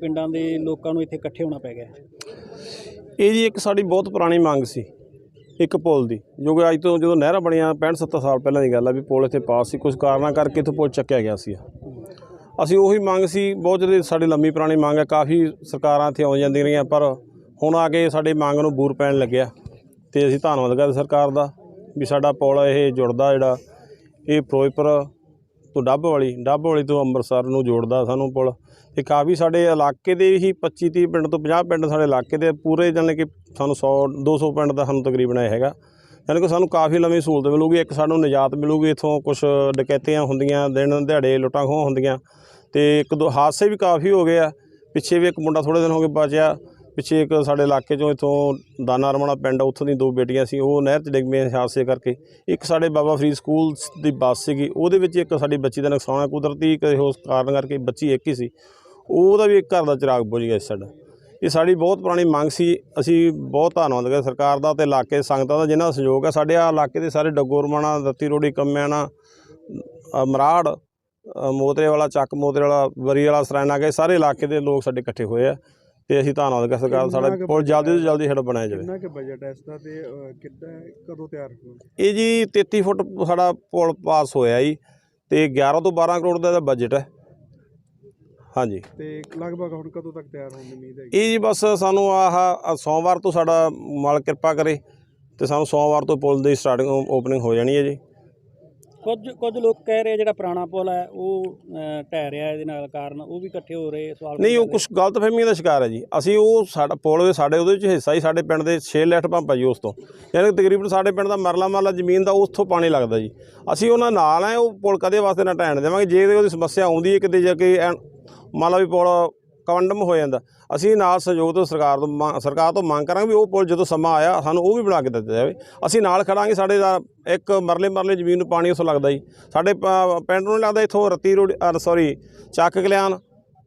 ਪਿੰਡਾਂ ਦੇ ਲੋਕਾਂ ਨੂੰ ਇੱਥੇ ਇਕੱਠੇ ਹੋਣਾ ਪੈ ਗਿਆ ਇਹ ਜੀ ਇੱਕ ਸਾਡੀ ਬਹੁਤ ਪੁਰਾਣੀ ਮੰਗ ਸੀ, ਇੱਕ ਪੁਲ ਦੀ, ਜੋ ਕਿ ਅੱਜ ਤੋਂ ਜਦੋਂ ਨਹਿਰਾਂ ਬਣੀਆਂ 65 70 ਸਾਲ ਪਹਿਲਾਂ ਦੀ ਗੱਲ ਆ ਵੀ ਪੁਲ ਇੱਥੇ ਪਾਸ ਸੀ ਕੁਝ ਕਾਰਨਾਂ ਕਰਕੇ ਇੱਥੋਂ ਪੁਲ ਚੱਕਿਆ ਗਿਆ ਸੀ। ਅਸੀਂ ਉਹੀ ਮੰਗ ਸੀ, ਬਹੁਤ ਜਿਹੜੀ ਸਾਡੀ ਲੰਮੀ ਪੁਰਾਣੀ ਮੰਗ ਹੈ ਕਾਫੀ ਸਰਕਾਰਾਂ ਇੱਥੇ ਆਉਂਦੀਆਂ ਜਾਂਦੀਆਂ ਰਹੀਆਂ, ਪਰ ਹੁਣ ਆ ਕੇ ਸਾਡੀ ਮੰਗ ਨੂੰ ਬੂਰ ਪੈਣ ਲੱਗਿਆ। ਤੇ ਅਸੀਂ ਧੰਨਵਾਦ ਕਰਦੇ ਸਰਕਾਰ ਦਾ ਵੀ ਸਾਡਾ ਪੁਲ ਇਹ ਜੁੜਦਾ ਜਿਹੜਾ, ਇਹ ਫਿਰੋਜ਼ਪੁਰ ਤੋਂ ਡੱਬ ਵਾਲੀ ਡੱਬ ਵਾਲੀ ਤੋਂ ਅੰਮ੍ਰਿਤਸਰ ਨੂੰ ਜੋੜਦਾ ਸਾਨੂੰ ਪੁਲ। ਤੇ ਕਾਫੀ ਸਾਡੇ ਇਲਾਕੇ ਦੇ ਹੀ 25 30 ਪਿੰਡ ਤੋਂ 50 ਪਿੰਡ ਸਾਡੇ ਇਲਾਕੇ ਦੇ ਪੂਰੇ ਜਾਣੀ ਕਿ ਸਾਨੂੰ 100 200 ਪਿੰਡ ਦਾ ਸਾਨੂੰ ਤਕਰੀਬਨ ਇਹ ਹੈਗਾ। ਯਾਨੀ ਕਿ ਸਾਨੂੰ ਕਾਫੀ ਲੰਮੀ ਸਹੂਲਤ ਮਿਲੂਗੀ, ਇੱਕ ਸਾਨੂੰ ਨਿਜਾਤ ਮਿਲੂਗੀ, ਇੱਥੋਂ ਕੁਝ ਡਕੈਤੀਆਂ ਹੁੰਦੀਆਂ, ਦਿਨ ਦਿਹਾੜੇ ਲੁੱਟਾਂ ਖੋਹਾਂ ਹੁੰਦੀਆਂ। ਤੇ ਇੱਕ ਦੋ ਹਾਦਸੇ ਵੀ ਕਾਫੀ ਹੋ ਗਏ ਆ, ਪਿੱਛੇ ਵੀ ਇੱਕ ਮੁੰਡਾ ਥੋੜੇ ਦਿਨ ਹੋ ਗਏ ਬਚਿਆ। ਪਿੱਛੇ ਇੱਕ ਸਾਡੇ ਇਲਾਕੇ ਚੋਂ ਇੱਥੋਂ ਦਾਨਾ ਰਮਣਾ ਪਿੰਡ ਉੱਥੋਂ ਦੀ ਦੋ ਬੇਟੀਆਂ ਸੀ ਉਹ ਨਹਿਰ 'ਚ ਡਿੱਗ ਪਈਆਂ ਹਾਦਸੇ ਕਰਕੇ। ਇੱਕ ਸਾਡੇ ਬਾਬਾ ਫਰੀਦ ਸਕੂਲ ਦੀ ਬੱਸ ਸੀਗੀ ਉਹਦੇ ਵਿੱਚ ਇੱਕ ਸਾਡੀ ਬੱਚੀ ਦਾ ਨੁਕਸਾਨ ਹੋਇਆ ਕੁਦਰਤੀ ਕਿਸੇ ਉਸ ਕਾਰਨ ਕਰਕੇ ਬੱਚੀ ਇੱਕ ਹੀ ਸੀ। ਉਹਦਾ ਵੀ ਇੱਕ ਘਰ ਦਾ ਚਿਰਾਗ ਬੁਝ ਗਿਆ ਸੀ ਸਾਡਾ। ਇਹ ਸਾਡੀ ਬਹੁਤ ਪੁਰਾਣੀ ਮੰਗ ਸੀ ਅਸੀਂ ਬਹੁਤ ਧੰਨਵਾਦ ਕਰਦੇ ਸਰਕਾਰ ਦਾ ਤੇ ਇਲਾਕੇ ਸੰਗਤਾਂ ਦਾ ਜਿਨ੍ਹਾਂ ਦਾ ਸਹਿਯੋਗ ਹੈ ਸਾਡੇ ਆ ਇਲਾਕੇ ਦੇ ਸਾਰੇ ਡੱਗੋਰਮਾਣਾ ਦੱਤੀ ਰੋੜੀ ਕੰਮਿਆਣਾ ਅ, ਮਰਾੜ ਮੋਤਰੇ ਵਾਲਾ ਚੱਕ ਮੋਤਰੇ ਵਾਲਾ ਵਰੀ ਵਾਲਾ ਸਰਾਇਣਾ ਗਏ ਸਾਰੇ ਇਲਾਕੇ ਦੇ ਲੋਕ ਸਾਡੇ ਇਕੱਠੇ ਹੋਏ ਆ। ਤੇ ਅਸੀਂ ਧੰਨਵਾਦ ਕਰਦੇ ਸਰਕਾਰ ਦਾ ਸਾਡਾ ਪੁਲ ਜਲਦੀ ਤੋਂ ਜਲਦੀ ਸਾਡਾ ਬਣਾਇਆ ਜਾਵੇ। ਕਿੰਨਾ ਕਿ ਬਜਟ ਹੈ ਇਸ ਦਾ ਤੇ ਅਹ, ਕਿੱਦਾਂ ਕਦੋਂ ਤਿਆਰ ਹੋਣਾ ਇਹ ਜੀ 33 ਫੁੱਟ ਸਾਡਾ ਪੁਲ ਪਾਸ ਹੋਇਆ ਜੀ ਤੇ 11 ਤੋਂ 12 ਕਰੋੜ ਦਾ ਇਹਦਾ ਬਜਟ ਹੈ। ਹਾਂਜੀ। ਤੇ ਲਗਭਗ ਹੁਣ ਕਦੋਂ ਤੱਕ ਤਿਆਰ ਹੋਣ ਦੀ ਉਮੀਦ ਹੈ ਇਹ ਜੀ ਬਸ ਸਾਨੂੰ ਆਹ ਆਹ ਸੋਮਵਾਰ ਤੋਂ ਸਾਡਾ ਮਾਲਕ ਕਿਰਪਾ ਕਰੇ ਤੇ ਸਾਨੂੰ ਸੋਮਵਾਰ ਤੋਂ ਪੁਲ ਦੀ ਸਟਾਰਟਿੰਗ ਓਪਨਿੰਗ ਹੋ ਜਾਣੀ ਹੈ ਜੀ। ਕੁਝ ਕੁਝ ਲੋਕ ਕਹਿ ਰਹੇ ਜਿਹੜਾ ਪੁਰਾਣਾ ਪੁਲ ਹੈ ਉਹ ਢਹਿ ਰਿਹਾ ਇਹਦੇ ਨਾਲ ਕਾਰਨ ਉਹ ਵੀ ਇਕੱਠੇ ਹੋ ਰਹੇ ਸਵਾਲ ਨਹੀਂ ਉਹ। ਕੁਝ ਗਲਤਫਹਿਮੀਆਂ ਦਾ ਸ਼ਿਕਾਰ ਹੈ ਜੀ। ਅਸੀਂ ਉਹ ਸਾਡਾ ਪੁਲ ਸਾਡੇ ਉਹਦੇ ਵਿੱਚ ਹਿੱਸਾ ਹੀ ਸਾਡੇ ਪਿੰਡ ਦੇ 6 ਲੈਟ ਪੰਪ ਆ ਜੀ ਉਸ ਤੋਂ। ਯਾਨੀ ਕਿ ਤਕਰੀਬਨ ਸਾਡੇ ਪਿੰਡ ਦਾ ਮਰਲਾ ਮਰਲਾ ਜ਼ਮੀਨ ਦਾ ਉੱਥੋਂ ਪਾਣੀ ਲੱਗਦਾ ਜੀ। ਅਸੀਂ ਉਹਨਾਂ ਨਾਲ ਆ ਉਹ ਪੁਲ ਕਦੇ ਵਾਸਤੇ ਨਾ ਢਹਿਣ ਦੇਵਾਂਗੇ। ਜੇ ਉਹਦੀ ਸਮੱਸਿਆ ਆਉਂਦੀ ਹੈ ਕਿਤੇ ਜਾ ਕੇ ਮੰਨ ਲਾ ਵੀ ਪੁਲ ਕੰਡਮ ਹੋ ਜਾਂਦਾ। ਅਸੀਂ ਨਾਲ ਸਹਿਯੋਗ ਤੋਂ ਸਰਕਾਰ ਤੋਂ ਮੰਗ- ਸਰਕਾਰ ਤੋਂ ਮੰਗ ਕਰਾਂਗੇ ਵੀ ਉਹ ਪੁਲ ਜਦੋਂ ਸਮਾਂ ਆਇਆ ਸਾਨੂੰ ਉਹ ਵੀ ਬਣਾ ਕੇ ਦਿੱਤਾ ਜਾਵੇ। ਅਸੀਂ ਨਾਲ ਖੜਾਂਗੇ, ਸਾਡੇ ਦਾ ਇੱਕ ਮਰਲੇ ਮਰਲੇ ਜ਼ਮੀਨ ਨੂੰ ਪਾਣੀ ਉੱਥੋਂ ਲੱਗਦਾ ਜੀ। ਸਾਡੇ ਪ- ਪਿੰਡ ਨੂੰ ਲੱਗਦਾ ਇੱਥੋਂ ਰੱਤੀ ਰੋਡ ਸੌਰੀ ਚੱਕ ਕਲਿਆਣ,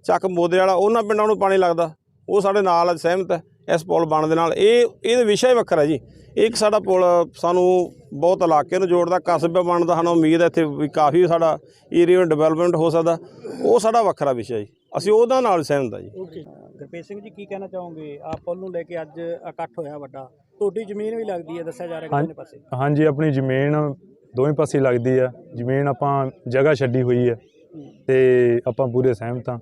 ਚੱਕ ਮੋਦੇ ਵਾਲਾ ਉਹਨਾਂ ਪਿੰਡਾਂ ਨੂੰ ਪਾਣੀ ਲੱਗਦਾ। ਉਹ ਸਾਡੇ ਨਾਲ ਸਹਿਮਤ ਹੈ ਇਸ ਪੁਲ ਬਣਨ ਦੇ ਨਾਲ। ਇਹ ਇਹਦੇ ਵਿਸ਼ਾ ਹੀ ਵੱਖਰਾ ਜੀ। ਇਹ ਇੱਕ ਸਾਡਾ ਪੁਲ ਸਾਨੂੰ ਬਹੁਤ ਇਲਾਕੇ ਨੂੰ ਜੋੜਦਾ ਕਸਬਾ ਬਣਨ ਦਾ ਸਾਨੂੰ ਉਮੀਦ ਹੈ ਇੱਥੇ ਵੀ ਕਾਫੀ ਸਾਡਾ ਏਰੀਆ ਡਿਵੈਲਪਮੈਂਟ ਹੋ ਸਕਦਾ। ਉਹ ਸਾਡਾ ਵੱਖਰਾ ਵਿਸ਼ਾ ਜੀ। ਅਸੀਂ ਉਹਦਾ ਨਾਲ ਸਹਿਮਤ ਹਾਂ ਜੀ। ਗੁਰਪ੍ਰੀਤ ਸਿੰਘ ਜੀ ਕੀ ਕਹਿਣਾ ਚਾਹੋਗੇ? ਆ ਪੁਲ ਨੂੰ ਲੈ ਕੇ ਅੱਜ ਇਕੱਠ ਹੋਇਆ ਵੱਡਾ। ਤੁਹਾਡੀ ਜ਼ਮੀਨ ਵੀ ਲੱਗਦੀ ਹੈ ਦੱਸਿਆ ਜਾ ਰਿਹਾ ਹਾਂ- ਕਿੰਨੇ ਪਾਸੇ। ਹਾਂਜੀ ਆਪਣੀ ਜ਼ਮੀਨ ਦੋਵੇਂ ਪਾਸੇ ਲੱਗਦੀ ਆ ਜ਼ਮੀਨ ਆਪਾਂ ਜਗ੍ਹਾ ਛੱਡੀ ਹੋਈ ਹੈ ਤੇ ਆਪਾਂ ਪੂਰੇ ਸਹਿਮਤ ਹਾਂ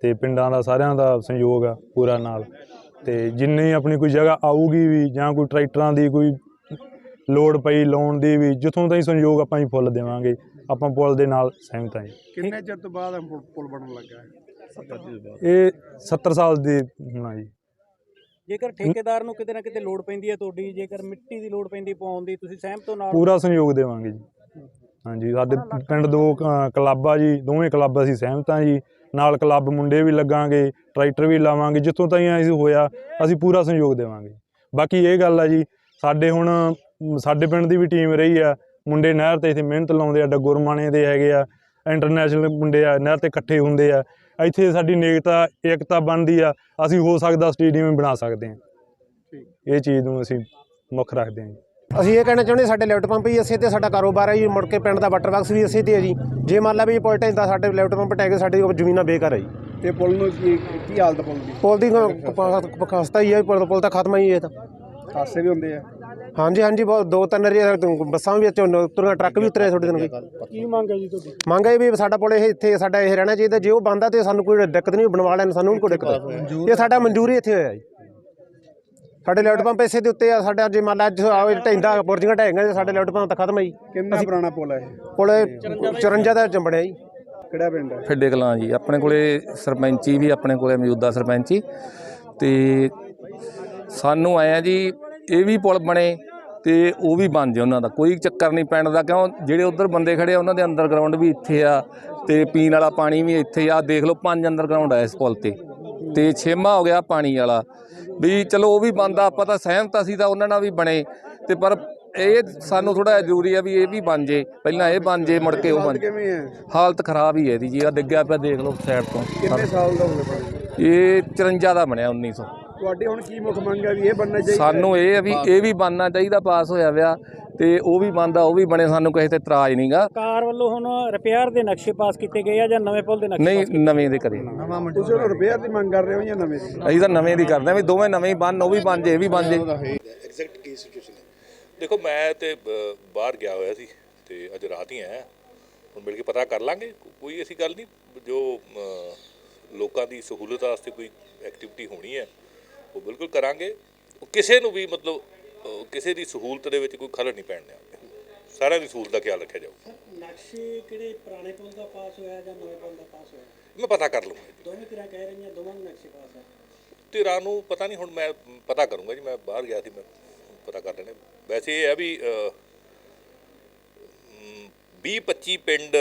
ਤੇ ਪਿੰਡਾਂ ਦਾ ਸਾਰਿਆਂ ਦਾ ਸਹਿਯੋਗ ਆ ਪੂਰਾ ਨਾਲ। ਤੇ ਜਿੰਨੀ ਆਪਣੀ ਕੋਈ ਜਗ੍ਹਾ ਆਊਗੀ ਵੀ ਜਾਂ ਕੋਈ ਟਰੈਕਟਰਾਂ ਦੀ ਕੋਈ ਲੋੜ ਪਈ ਲਾਉਣ ਦੀ ਵੀ ਜਿੱਥੋਂ ਤਾਈਂ ਸਹਿਯੋਗ ਆਪਾਂ ਹੀ ਫੁੱਲ ਦੇਵਾਂਗੇ ਆਪਾਂ ਪੁੱਲ ਦੇ ਨਾਲ ਸਹਿਮਤ ਹਾਂ ਜੀ। ਕਿੰਨੇ ਚਿਰ ਤੋਂ ਬਾਅਦ ਪੁਲ ਬਣਨ ਲੱਗਾ ਹੈ? ਇਹ 70 ਸਾਲ ਦੀ ਹੋਣਾ ਜੀ। ਜੇਕਰ ਠੇਕੇਦਾਰ ਨੂੰ ਕਿਤੇ ਨਾ ਕਿਤੇ ਲੋੜ ਪੈਂਦੀ ਹੈ ਤੁਹਾਡੀ ਜੇਕਰ ਮਿੱਟੀ ਦੀ ਲੋੜ ਪੈਂਦੀ ਪਾਉਣ ਦੀ ਤੁਸੀਂ ਸਹਿਮਤ ਹੋ ਨਾਲ? ਪੂਰਾ ਸਹਿਯੋਗ ਦੇਵਾਂਗੇ ਜੀ। ਹਾਂਜੀ ਸਾਡੇ ਪਿੰਡ ਦੋ ਕਲੱਬ ਆ ਜੀ ਦੋਵੇਂ ਕਲੱਬ ਅਸੀਂ ਸਹਿਮਤ ਹਾਂ ਜੀ। ਨਾਲ ਕਲੱਬ ਮੁੰਡੇ ਵੀ ਲੱਗਾਂਗੇ ਟਰੈਕਟਰ ਵੀ ਲਾਵਾਂਗੇ ਜਿੱਥੋਂ ਤਾਈਂ ਅਸੀਂ ਹੋਇਆ ਅਸੀਂ ਪੂਰਾ ਸਹਿਯੋਗ ਦੇਵਾਂਗੇ। ਬਾਕੀ ਇਹ ਗੱਲ ਆ ਜੀ ਸਾਡੇ ਹੁਣ ਸਾਡੇ ਪਿੰਡ ਦੀ ਵੀ ਟੀਮ ਰਹੀ ਆ ਮੁੰਡੇ ਨਹਿਰ ਤੇ ਇੱਥੇ ਮਿਹਨਤ ਲਾਉਂਦੇ ਆ ਡੱਗੁਰਮਾਣੇ ਦੇ ਹੈਗੇ ਆ ਇੰਟਰਨੈਸ਼ਨਲ ਮੁੰਡੇ ਆ ਨਹਿਰ ਤੇ ਇਕੱਠੇ ਹੁੰਦੇ ਆ ਇੱਥੇ ਸਾਡੀ ਨੇਕਤਾ ਏਕਤਾ ਬਣਦੀ ਆ ਅਸੀਂ ਹੋ ਸਕਦਾ ਸਟੇਡੀਅਮ ਬਣਾ ਸਕਦੇ ਹਾਂ। ਇਹ ਚੀਜ਼ ਨੂੰ ਅਸੀਂ ਮੁੱਖ ਰੱਖਦੇ ਜੀ। ਅਸੀਂ ਇਹ ਕਹਿਣਾ ਚਾਹੁੰਦੇ ਸਾਡੇ ਲੈਫਟ ਪੰਪ ਹੀ ਇਸੇ ਤੇ ਸਾਡਾ ਕਾਰੋਬਾਰ ਹੈ ਜੀ ਮੁੜ ਕੇ ਪਿੰਡ ਦਾ ਵਾਟਰ ਬਾਕਸ ਵੀ ਇਸੇ ਤੇ ਹੈ ਜੀ। ਜੇ ਮੰਨ ਲਾ ਵੀ ਪੁਆਇੰਟ ਦਾ ਸਾਡੇ ਲੈਫਟ ਪੰਪ ਟੈਗ ਸਾਡੀ ਜ਼ਮੀਨਾਂ ਬੇਕਾਰ ਹੈ ਜੀ। ਤੇ ਪੁਲ ਨੂੰ ਕੀ ਕੀ ਹਾਲਤ ਪੁਲ ਦੀ? ਪੁਲ ਦੀ ਖਸਤਾ ਹੀ ਹੈ ਪੁਲ ਪੁਲ ਤਾਂ ਖਤਮ ਹੀ ਹੈ ਤਾਂ। ਹਾਦਸੇ ਵੀ ਹੁੰਦੇ ਆ। ਹਾਂਜੀ ਹਾਂਜੀ ਬਹੁਤ ਦੋ ਤਿੰਨ ਰੇ ਬੱਸਾਂ ਵੀ ਵਿੱਚੋਂ ਉਤਰੀਆਂ ਟਰੱਕ ਵੀ ਉਤਰੇ ਤੁਹਾਡੇ ਦਿਨ ਕੀ ਮੰਗ ਹੈ ਜੀ ਤੁਹਾਡੀ? ਮੰਗ ਹੈ ਵੀ ਸਾਡਾ ਪੁਲ ਇਹ ਇੱਥੇ ਸਾਡਾ ਇਹ ਰਹਿਣਾ ਚਾਹੀਦਾ ਜੇ ਉਹ ਬੰਦਾ ਤੇ ਸਾਨੂੰ ਕੋਈ ਦਿੱਕਤ ਨਹੀਂ ਬਣਵਾ ਲੈਣ ਸਾਨੂੰ ਵੀ ਕੋਈ ਦਿੱਕਤ। ਇਹ ਸਾਡਾ ਮਨਜ਼ੂਰੀ ਇੱਥੇ ਹੋਇਆ ਜੀ। ਸਾਡੇ ਲੈਫਟ ਪੰਪ ਇਸੇ ਦੇ ਉੱਤੇ ਆ ਸਾਡਾ ਜੇ ਮੰਨ ਲਾ ਅੱਜ ਆਵੇ ਢੈਂਦਾ ਬੁਰਜੀਆਂ ਢਹਿੰਗਾ ਸਾਡੇ ਲੈਫਟ ਪੰਪ ਤਾਂ ਖਤਮ ਹੈ ਜੀ। ਕਿੰਨਾ ਪੁਰਾਣਾ ਪੁਲ ਹੈ ਇਹ? ਪੁਲ 54 ਦਾ ਚੰਬੜਿਆ ਜੀ। ਕਿਹੜਾ ਪਿੰਡ ਹੈ ਫਿੱਡੇ ਕਲਾਂ ਜੀ ਆਪਣੇ ਕੋਲੇ ਸਰਪੰਚੀ ਵੀ ਆਪਣੇ ਕੋਲੇ ਮੌਜੂਦਾ ਸਰਪੰਚੀ। ਤੇ ਸਾਨੂੰ ਆਇਆ ਜੀ ਇਹ ਵੀ ਪੁਲ ਬਣੇ ਤੇ ਉਹ ਵੀ ਬਣ ਜੇ ਉਹਨਾਂ ਦਾ। ਕੋਈ ਚੱਕਰ ਨਹੀਂ ਪਿੰਡ ਦਾ ਕਿਉਂ? ਜਿਹੜੇ ਉਧਰ ਬੰਦੇ ਖੜੇ ਆ ਉਹਨਾਂ ਦੇ ਅੰਡਰਗਰਾਉਂਡ ਵੀ ਇੱਥੇ ਆ ਤੇ ਪੀਣ ਵਾਲਾ ਪਾਣੀ ਵੀ ਇੱਥੇ ਆ। ਦੇਖ ਲਓ ਪੰਜ ਅੰਡਰਗਰਾਉਂਡ ਆ ਇਸ ਪੁਲ ਤੇ। ਤੇ ਛੇਮਾ ਹੋ ਗਿਆ ਪਾਣੀ ਵਾਲਾ। ਵੀ ਚਲੋ ਉਹ ਵੀ ਬੰਦਾ ਆਪਾਂ ਤਾਂ ਸਹਿਮਤ ਅਸੀਂ ਤਾਂ ਉਹਨਾਂ ਨਾਲ ਵੀ ਬਣੇ। ਤੇ ਪਰ ਇਹ ਸਾਨੂੰ ਥੋੜਾ ਜ਼ਰੂਰੀ ਆ ਵੀ ਇਹ ਵੀ ਬਣ ਜੇ ਪਹਿਲਾਂ ਇਹ ਬਣ ਜੇ ਮੁੜ ਕੇ ਉਹ ਬਣ ਕਿਵੇਂ ਹੈ? ਹਾਲਤ ਖਰਾਬ ਹੀ ਹੈ ਇਹਦੀ ਜੀ ਆ ਡਿੱਗਿਆ ਪਿਆ ਦੇਖ ਲਓ ਸਾਈਡ ਤੋਂ। ਕਿੰਨੇ ਸਾਲ ਦਾ ਹੋ ਗਿਆ ਪੁਲ ਇਹ 54 ਦਾ ਬਣਿਆ 1900 ਤੁਹਾਡੀ ਹੁਣ ਕੀ ਮੁੱਖ ਮੰਗ ਹੈ ਵੀ ਇਹ ਬਣਨਾ ਚਾਹੀਦਾ? ਸਾਨੂੰ ਇਹ ਹੈ ਵੀ ਇਹ ਵੀ ਬਣਨਾ ਚਾਹੀਦਾ ਪਾਸ ਹੋਇਆ ਵਿਆ। ਤੇ ਉਹ ਵੀ ਬਣਦਾ ਉਹ ਵੀ ਬਣੇ ਸਾਨੂੰ ਕਿਸੇ ਤੇ ਇਤਰਾਜ਼ ਨਹੀਂਗਾ ਸਰਕਾਰ ਵੱਲੋਂ ਹੁਣ ਰਿਪੇਅਰ ਦੇ ਨਕਸ਼ੇ ਪਾਸ ਕੀਤੇ ਗਏ ਆ ਜਾਂ ਨਵੇਂ ਪੁਲ ਦੇ ਨਕਸ਼ੇ ਨਹੀਂ ਨਵੇਂ ਦੇ ਕਰੇ। ਤੁਸੀਂ ਉਹਨੂੰ ਰਿਪੇਅਰ ਦੀ ਮੰਗ ਕਰ ਰਹੇ ਹੋ ਜਾਂ ਨਵੇਂ ਦੀ? ਅਸੀਂ ਤਾਂ ਨਵੇਂ ਦੀ ਕਰਦੇ ਆ ਵੀ ਦੋਵੇਂ ਨਵੇਂ ਹੀ ਬਣ ਉਹ ਵੀ ਬਣ ਜੇ ਇਹ ਵੀ ਬਣ ਜੇ। ਐਗਜ਼ੈਕਟ ਕੀ ਸਿਚੁਏਸ਼ਨ ਹੈ? ਦੇਖੋ ਮੈਂ ਤੇ ਬਾਹਰ ਗਿਆ ਹੋਇਆ ਸੀ ਤੇ ਅੱਜ ਰਾਤ ਹੀ ਆਇਆ। ਹੁਣ ਮਿਲ ਕੇ ਪਤਾ ਕਰ ਲਾਂਗੇ ਕੋਈ ਐਸੀ ਗੱਲ ਨਹੀਂ ਜੋ ਲੋਕਾਂ ਦੀ ਸਹੂਲਤ ਵਾਸਤੇ ਕੋਈ ਐਕਟੀਵਿਟੀ ਹੋਣੀ ਹੈ ਉਹ ਬਿਲਕੁਲ ਕਰਾਂਗੇ। ਉਹ ਕਿਸੇ ਨੂੰ ਵੀ ਮਤਲਬ ਕਿਸੇ ਦੀ ਸਹੂਲਤ ਦੇ ਵਿੱਚ ਕੋਈ ਖਲਲ ਨਹੀਂ ਪੈਣ ਦਿਆਂਗੇ। ਸਾਰਿਆਂ ਦੀ ਸਹੂਲਤ ਦਾ ਖਿਆਲ ਰੱਖਿਆ ਜਾਊ। ਨਕਸ਼ੇ ਕਿਹੜੇ ਪੁਰਾਣੇ ਪੁਲ ਦਾ ਪਾਸ ਹੋਇਆ ਜਾਂ ਨਵੇਂ ਪੁਲ ਦਾ ਪਾਸ ਹੋਇਆ? ਮੈਂ ਪਤਾ ਕਰ ਲਵਾਂਗਾ ਦੋਵੇਂ ਤਰ੍ਹਾਂ ਕਹਿ ਰਹੀਆਂ ਦੋਵਾਂ ਦੇ ਨਕਸ਼ੇ ਪਾਸ ਆ ਧਿਰਾਂ ਨੂੰ ਪਤਾ ਨਹੀਂ ਹੁਣ ਮੈਂ ਪਤਾ ਕਰੂੰਗਾ ਜੀ ਮੈਂ ਬਾਹਰ ਗਿਆ ਸੀ ਮੈਂ ਪਤਾ ਕਰ ਲੈਣੇ। ਵੈਸੇ ਇਹ ਹੈ ਵੀ 20 25 ਪਿੰਡ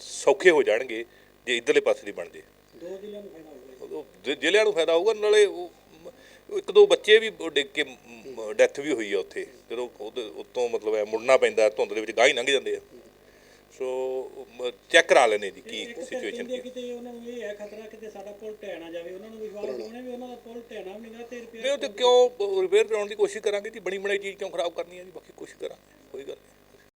ਸੌਖੇ ਹੋ ਜਾਣਗੇ ਜੇ ਇਧਰਲੇ ਪਾਸੇ ਦੀ ਬਣ ਜੇ। ਦੋ ਜ਼ਿਲ੍ਹਿਆਂ ਨੂੰ ਫਾਇਦਾ ਹੋਊਗਾ। ਜ਼ਿਲ੍ਹਿਆਂ ਨੂੰ ਫਾਇਦਾ ਹੋਊਗਾ ਨਾਲੇ ਇੱਕ ਦੋ ਬੱਚੇ ਵੀ ਡਿੱਗ ਕੇ ਡੈਥ ਵੀ ਹੋਈ ਆ ਉੱਥੇ। ਜਦੋਂ ਉਹਦੇ ਉੱਤੋਂ ਮਤਲਬ ਐ ਮੁੜਨਾ ਪੈਂਦਾ ਧੁੰਦ ਦੇ ਵਿੱਚ ਗਾਹ ਹੀ ਲੰਘ ਜਾਂਦੇ ਆ। ਸੋ ਚੈੱਕ ਕਰਾ ਲੈਣੇ ਜੀ ਕੀ ਸਿਚੁਏਸ਼ਨ ਕੀ। ਕਿਤੇ ਉਹਨਾਂ ਨੂੰ ਇਹ ਹੈ ਖਤਰਾ ਕਿਤੇ ਸਾਡਾ ਪੁਲ ਢਹਿ ਨਾ ਜਾਵੇ ਉਹਨਾਂ ਨੂੰ ਵਿਸ਼ਵਾਸ ਦਿਵਾਉਣੇ ਵੀ ਉਹਨਾਂ ਦਾ ਪੁਲ ਢਹਿਣਾ ਵੀ ਨਹੀਂਗਾ ਤੇ ਨਹੀਂ ਉਹ ਤੇ ਕਿਉਂ ਰਿਪੇਅਰ ਕਰਾਉਣ ਦੀ ਕੋਸ਼ਿਸ਼ ਕਰਾਂਗੇ ਜੀ? ਬਣੀ ਬਣਾਈ ਚੀਜ਼ ਕਿਉਂ ਖਰਾਬ ਕਰਨੀ ਹੈ ਜੀ? ਬਾਕੀ ਕੋਸ਼ਿਸ਼ ਕਰਾਂਗੇ ਕੋਈ ਗੱਲ ਨਹੀਂ